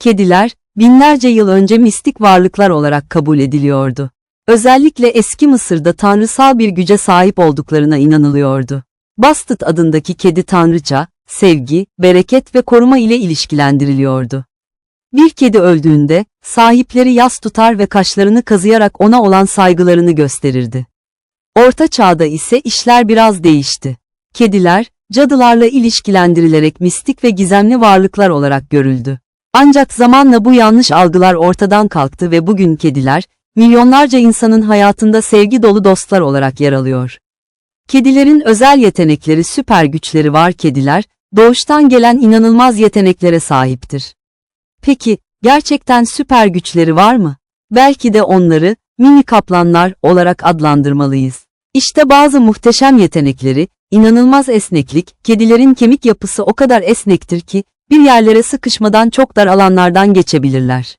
Kediler, binlerce yıl önce mistik varlıklar olarak kabul ediliyordu. Özellikle eski Mısır'da tanrısal bir güce sahip olduklarına inanılıyordu. Bastet adındaki kedi tanrıça, sevgi, bereket ve koruma ile ilişkilendiriliyordu. Bir kedi öldüğünde, sahipleri yas tutar ve kaşlarını kazıyarak ona olan saygılarını gösterirdi. Orta çağda ise işler biraz değişti. Kediler, cadılarla ilişkilendirilerek mistik ve gizemli varlıklar olarak görüldü. Ancak zamanla bu yanlış algılar ortadan kalktı ve bugün kediler, milyonlarca insanın hayatında sevgi dolu dostlar olarak yer alıyor. Kedilerin özel yetenekleri süper güçleri var kediler, doğuştan gelen inanılmaz yeteneklere sahiptir. Peki, gerçekten süper güçleri var mı? Belki de onları, mini kaplanlar olarak adlandırmalıyız. İşte bazı muhteşem yetenekleri, inanılmaz esneklik, kedilerin kemik yapısı o kadar esnektir ki, bir yerlere sıkışmadan çok dar alanlardan geçebilirler.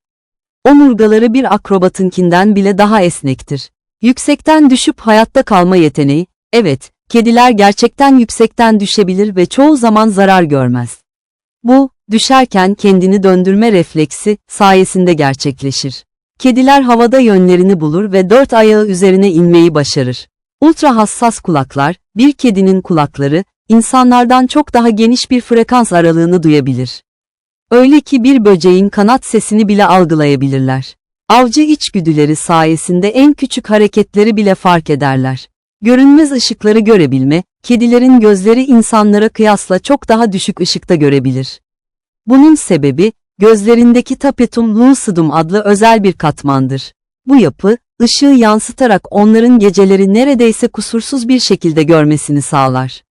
Omurgaları bir akrobatınkinden bile daha esnektir. Yüksekten düşüp hayatta kalma yeteneği, evet, kediler gerçekten yüksekten düşebilir ve çoğu zaman zarar görmez. Bu, düşerken kendini döndürme refleksi sayesinde gerçekleşir. Kediler havada yönlerini bulur ve dört ayağı üzerine inmeyi başarır. Ultra hassas kulaklar, bir kedinin kulakları, insanlardan çok daha geniş bir frekans aralığını duyabilir. Öyle ki bir böceğin kanat sesini bile algılayabilirler. Avcı içgüdüleri sayesinde en küçük hareketleri bile fark ederler. Görünmez ışıkları görebilme, kedilerin gözleri insanlara kıyasla çok daha düşük ışıkta görebilir. Bunun sebebi, gözlerindeki tapetum lucidum adlı özel bir katmandır. Bu yapı, ışığı yansıtarak onların geceleri neredeyse kusursuz bir şekilde görmesini sağlar.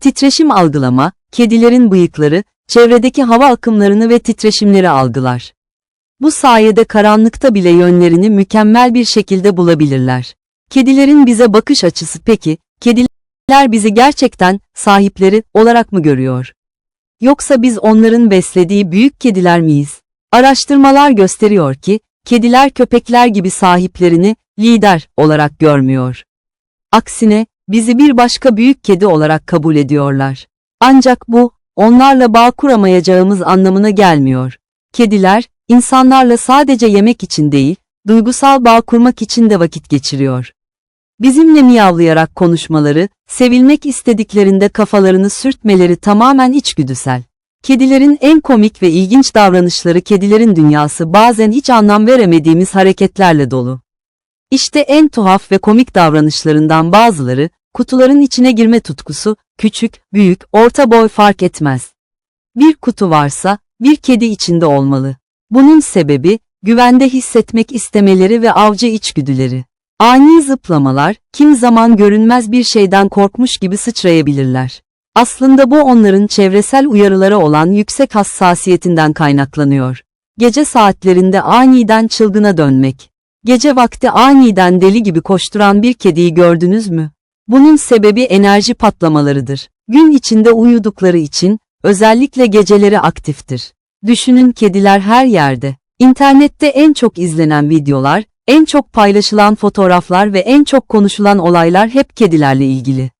Titreşim algılama, kedilerin bıyıkları, çevredeki hava akımlarını ve titreşimleri algılar. Bu sayede karanlıkta bile yönlerini mükemmel bir şekilde bulabilirler. Kedilerin bize bakış açısı peki, kediler bizi gerçekten sahipleri olarak mı görüyor? Yoksa biz onların beslediği büyük kediler miyiz? Araştırmalar gösteriyor ki, kediler köpekler gibi sahiplerini lider olarak görmüyor. Aksine, bizi bir başka büyük kedi olarak kabul ediyorlar. Ancak bu, onlarla bağ kuramayacağımız anlamına gelmiyor. Kediler, insanlarla sadece yemek için değil, duygusal bağ kurmak için de vakit geçiriyor. Bizimle miyavlayarak konuşmaları, sevilmek istediklerinde kafalarını sürtmeleri tamamen içgüdüsel. Kedilerin en komik ve ilginç davranışları kedilerin dünyası bazen hiç anlam veremediğimiz hareketlerle dolu. İşte en tuhaf ve komik davranışlarından bazıları, kutuların içine girme tutkusu, küçük, büyük, orta boy fark etmez. Bir kutu varsa, bir kedi içinde olmalı. Bunun sebebi, güvende hissetmek istemeleri ve avcı içgüdüleri. Ani zıplamalar, kim zaman görünmez bir şeyden korkmuş gibi sıçrayabilirler. Aslında bu onların çevresel uyarılara olan yüksek hassasiyetinden kaynaklanıyor. Gece saatlerinde aniden çılgına dönmek. Gece vakti aniden deli gibi koşturan bir kediyi gördünüz mü? Bunun sebebi enerji patlamalarıdır. Gün içinde uyudukları için, özellikle geceleri aktiftir. Düşünün kediler her yerde. İnternette en çok izlenen videolar, en çok paylaşılan fotoğraflar ve en çok konuşulan olaylar hep kedilerle ilgili.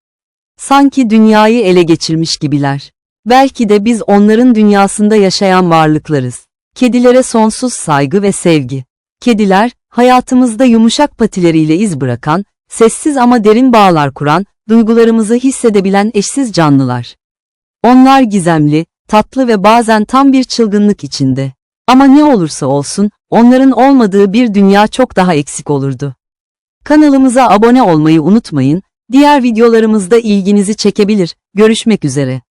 Sanki dünyayı ele geçirmiş gibiler. Belki de biz onların dünyasında yaşayan varlıklarız. Kedilere sonsuz saygı ve sevgi. Kediler, hayatımızda yumuşak patileriyle iz bırakan, sessiz ama derin bağlar kuran, duygularımızı hissedebilen eşsiz canlılar. Onlar gizemli, tatlı ve bazen tam bir çılgınlık içinde. Ama ne olursa olsun, onların olmadığı bir dünya çok daha eksik olurdu. Kanalımıza abone olmayı unutmayın, diğer videolarımızda ilginizi çekebilir. Görüşmek üzere.